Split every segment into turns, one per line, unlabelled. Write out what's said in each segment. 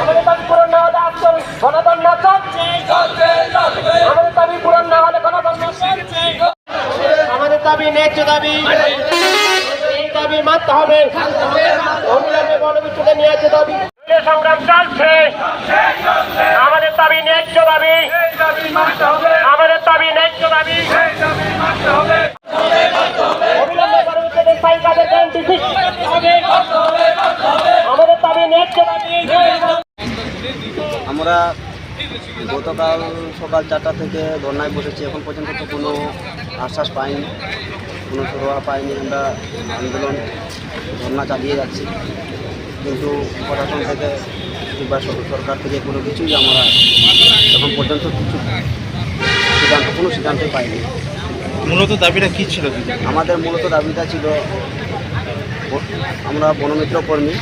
আমাদের দাবি পূরণ দাবি পূরণ ন্যায্য দাবি দাবি মানতে হবে অবিলম্বে গণবিচ্ছুদের ন্যায্য দাবি সংগ্রাম চলছে আমাদের দাবি ন্যায্য দাবি। আমাদের দাবি ন্যায্য দাবি অবিলম্বে গণবিচ্ছুদের স্থায়ী কাজের গ্যারান্টি সৃষ্টি করতে হবে আমাদের দাবি ন্যায্য দাবি
আমরা গতকাল সকাল চারটা থেকে ধর্নায় বসেছি। এখন পর্যন্ত তো কোনো আশ্বাস পাইনি কোনো সুরহা পাইনি। আমরা আন্দোলন ধর্না চালিয়ে যাচ্ছি। কিন্তু প্রশাসন থেকে কিংবা সরকার থেকে কোনো কিছুই আমরা এখন পর্যন্ত কিছু সিদ্ধান্ত কোনো সিদ্ধান্তই পাইনি।
মূলত দাবিটা কী ছিল
আমাদের মূলত দাবিটা ছিল আমরা বনমিত্র কর্মী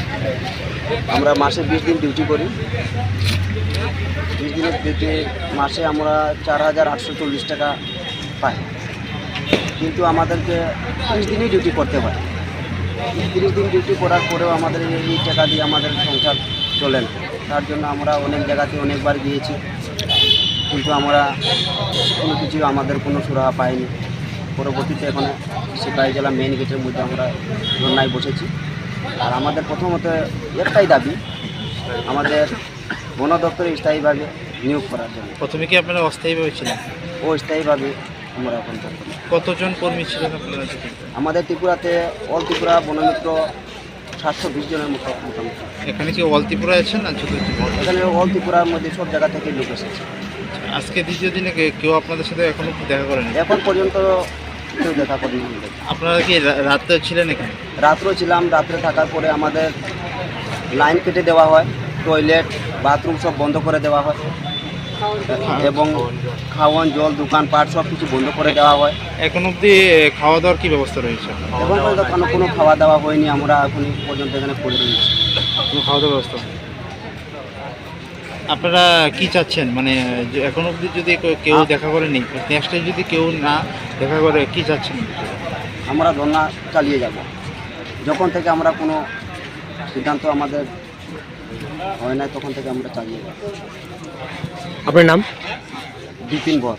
আমরা মাসে বিশ দিন ডিউটি করি। বিশ দিনের ডিউটি মাসে আমরা চার হাজার আটশো চল্লিশ টাকা পাই। কিন্তু আমাদেরকে তিরিশ দিনই ডিউটি করতে পারি তিরিশ দিন ডিউটি করার পরেও আমাদের এই টাকা দিয়ে আমাদের সংসার চলে না। তার জন্য আমরা অনেক জায়গাতে অনেকবার গিয়েছি। কিন্তু আমরা কোনো কিছু আমাদের কোনো সুরাহা পাইনি। পরবর্তীতে এখানে সিপাহী জেলা মেন গেটের মধ্যে আমরা ধর্নায় বসেছি। আর আমাদের প্রথমত একটাই দাবি আমাদের বন দপ্তরে স্থায়ীভাবে নিয়োগ করার জন্য।
প্রথমে কি আপনারা অস্থায়ীভাবে ছিলেন?
ও স্থায়ীভাবে আমরা এখন
কতজন কর্মী ছিলেন আপনারা
আমাদের ত্রিপুরাতে অল ত্রিপুরা বনমিত্র সাতশো বিশ জনের মতো মোটামুটি
এখানে কি অল ত্রিপুরা আছেন না ছোট
এখানে অল ত্রিপুরার মধ্যে সব জায়গা থেকে লোক এসেছে।
আজকে দ্বিতীয় দিনে কেউ আপনাদের সাথে এখনও দেখা করেনি?
এখন পর্যন্ত কেউ দেখা আমাদের
আপনারা কি রাত্রে ছিলেন এখানে?
রাত্রে ছিলাম রাত্রে থাকার পরে আমাদের লাইন কেটে দেওয়া হয় টয়লেট বাথরুম সব বন্ধ করে দেওয়া হয়। এবং খাওয়ান জল দোকানপাট সব কিছু বন্ধ করে দেওয়া হয়।
এখন অবধি খাওয়া দাওয়ার কি ব্যবস্থা রয়েছে?
এখন পর্যন্ত কোনো কোনো খাওয়া দাওয়া হয়নি আমরা এখন পর্যন্ত এখানে পড়ে রয়েছি
কোনো খাওয়া দাওয়ার ব্যবস্থা। আপনারা কি চাচ্ছেন? মানে যে এখন অবধি যদি কেউ- কেউ দেখা করেনি নেক্সট টাইম যদি কেউ না দেখা করে কি চাচ্ছেন?
আমরা ধর্না চালিয়ে যাব। যখন থেকে আমরা কোনো সিদ্ধান্ত আমাদের হয় না তখন থেকে আমরা চালিয়ে যাব।
আপনার নাম?
বিপিন ভর